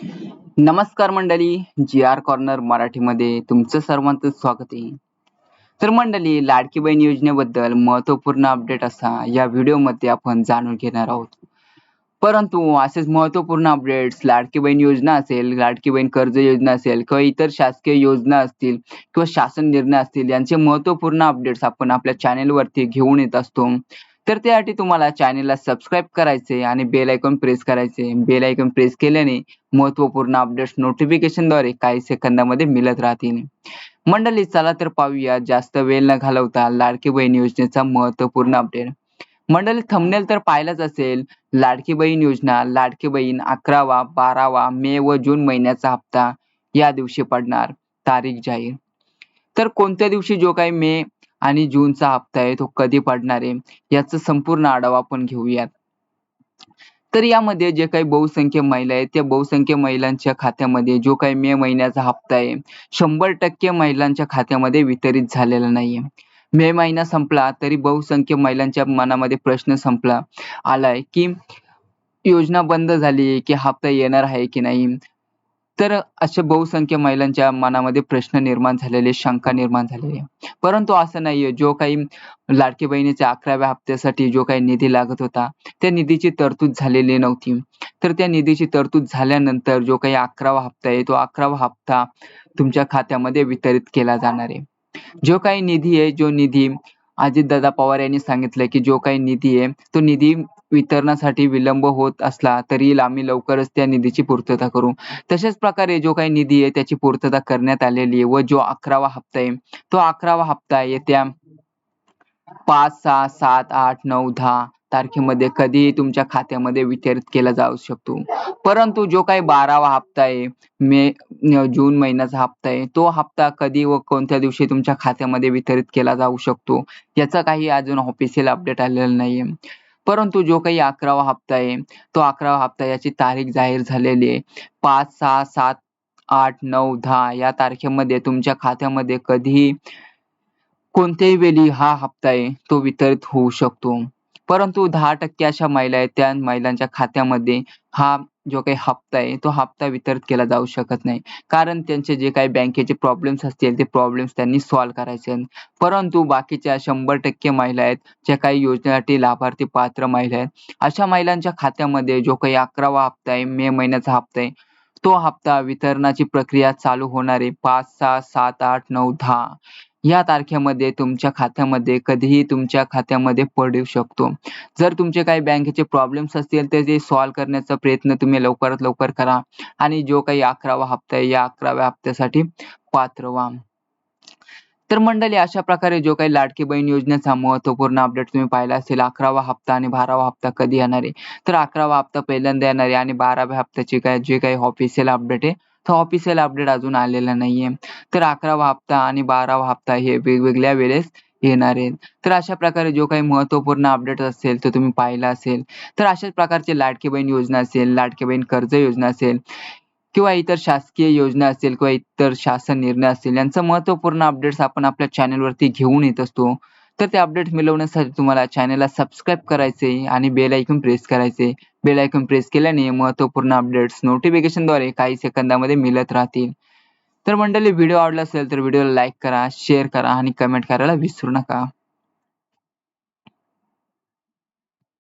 नमस्कार मंडळी जी R corner मराठीमध्ये तुमचं सर्वांचं स्वागत आहे. तर मंडळी लाडकी बहीण योजनेबद्दल महत्त्वपूर्ण अपडेट असा या व्हिडिओमध्ये आपण जाणून घेणार आहोत. परंतु असेच महत्त्वपूर्ण अपडेट्स लाडकी बहीण योजना असेल लाडकी बहीण कर्ज योजना असेल किंवा इतर शासकीय योजना असतील किंवा शासन निर्णय असतील यांचे महत्त्वपूर्ण अपडेट्स आपण आपल्या चॅनेलवरती घेऊन येत असतो. तर त्यासाठी तुम्हाला चॅनेलला सबस्क्राईब करायचे आणि बेल आयकॉन प्रेस करायचे. बेल आयकॉन प्रेस केल्याने महत्त्वपूर्ण अपडेट्स नोटिफिकेशनद्वारे काही सेकंदामध्ये मिळत राहतील. मंडळी चला तर पाहूया. जास्त वेळ न घालवता लाडकी बहीण योजनेचा महत्त्वपूर्ण अपडेट मंडळी थंबनेल तर पाहिलंच असेल. लाडकी बहीण योजना लाडकी बहीण अकरावा बारावा मे व जून महिन्याचा हप्ता या दिवशी पडणार. तारीख जाहीर. तर कोणत्या दिवशी जो काही मे आणि जूनचा हप्ता आहे तो कधी पडणार आहे याचा संपूर्ण आढावा आपण घेऊयात. तर यामध्ये जे काही बहुसंख्य महिला आहेत त्या बहुसंख्य महिलांच्या खात्यामध्ये जो काही मे महिन्याचा हप्ता आहे शंभर टक्के महिलांच्या खात्यामध्ये वितरित झालेला नाहीये. मे महिना संपला तरी बहुसंख्य महिलांच्या मनामध्ये प्रश्न संपला आलाय की योजना बंद झाली की हप्ता येणार आहे की नाही? तर असे बहुसंख्य महिलांच्या मनामध्ये प्रश्न निर्माण झालेले शंका निर्माण झालेली आहे. परंतु असं नाहीये. जो काही लाडकी बहिणीच्या अकराव्या हप्त्यासाठी जो काही निधी लागत होता त्या निधीची तरतूद झालेली नव्हती. तर त्या निधीची तरतूद झाल्यानंतर जो काही अकरावा हप्ता आहे तो अकरावा हप्ता तुमच्या खात्यामध्ये वितरित केला जाणार आहे. जो काही निधी आहे जो निधी अजितदादा पवार यांनी सांगितलं की जो काही निधी आहे तो निधी वितरणासाठी विलंब होत असला तरी आम्ही लवकरच त्या निधीची पूर्तता करू. तशाच प्रकारे जो काही निधी आहे त्याची पूर्तता करण्यात आलेली आहे व जो अकरावा हप्ता आहे तो अकरावा हप्ता येत्या पाच सहा सात आठ नऊ दहा तारखेमध्ये कधीही तुमच्या खात्यामध्ये वितरित केला जाऊ शकतो. परंतु जो काही बारावा हप्ता आहे मे जून महिन्याचा हप्ता आहे तो हप्ता कधी व कोणत्या दिवशी तुमच्या खात्यामध्ये वितरित केला जाऊ शकतो याचा काही अजून ऑफिशियल अपडेट आलेला नाहीये. परंतु जो काही अकरावा हप्ता आहे तो अकरावा हप्ता याची तारीख जाहीर झालेली आहे. पाच सहा सात आठ नऊ दहा या तारखेमध्ये तुमच्या खात्यामध्ये कधीही कोणत्याही वेळी हा हप्ता आहे तो वितरित होऊ शकतो. परंतु दहा टक्के अशा महिला आहेत त्या महिलांच्या खात्यामध्ये हा जो काही हप्ता आहे तो हप्ता वितरित केला जाऊ शकत नाही. कारण त्यांचे जे काही बँकेचे प्रॉब्लेम्स असतील ते प्रॉब्लेम्स त्यांनी सॉल्व्ह करायचे परंतु बाकीच्या शंभर टक्के महिला आहेत ज्या काही योजनेसाठी लाभार्थी पात्र महिला आहेत अशा महिलांच्या खात्यामध्ये जो काही अकरावा हप्ता आहे मे महिन्याचा हप्ता आहे तो हप्ता वितरणाची प्रक्रिया चालू होणार आहे. पाच सहा सात आठ नऊ दहा. या तारखेमध्ये तुमच्या खात्यामध्ये कधीही तुमच्या खात्यामध्ये पडू शकतो. जर तुमचे काही बँकेचे प्रॉब्लेम्स असतील तर ते सॉल्व्ह करण्याचा प्रयत्न तुम्ही लवकरात लवकर करा आणि जो काही अकरावा हप्ता आहे या अकराव्या हप्त्यासाठी पात्र व्हा तर मंडळी अशा प्रकारे जो काही लाडकी बहीण योजनेचा महत्त्वपूर्ण अपडेट तुम्ही पाहिला असेल अकरावा हप्ता आणि बारावा हप्ता कधी येणार आहे? तर अकरावा हप्ता पहिल्यांदा येणार आहे आणि बाराव्या हप्त्याची काय जे काही ऑफिशियल अपडेट आहे चा ऑफिशियल अपडेट अजून आलेला नाहीये. तर अकरावा हप्ता आणि बारावा हप्ता हे वेगवेगळ्या वेळेस येणार आहेत. तर अशा प्रकारे जो काही महत्त्वपूर्ण अपडेट असेल तो तुम्ही पाहिला असेल तर अशाच प्रकारचे लाडकी बहीण योजना असेल लाडकी बहीण कर्ज योजना असेल किंवा इतर शासकीय योजना असेल किंवा इतर शासन निर्णय असतील यांचा महत्त्वपूर्ण अपडेट्स आपण आपल्या चॅनलवरती घेऊन येत असतो. तर ते अपडेट मिळवण्यासाठी तुम्हाला चॅनलला सबस्क्राईब करायचे आणि बेल ऐकून प्रेस करायचे. बेल ऐकून प्रेस केल्याने महत्त्वपूर्ण अपडेट्स नोटिफिकेशनद्वारे काही सेकंदामध्ये मिळत राहतील. तर मंडळी व्हिडिओ आवडला असेल तर व्हिडिओला लाईक करा शेअर करा आणि कमेंट करायला विसरू नका.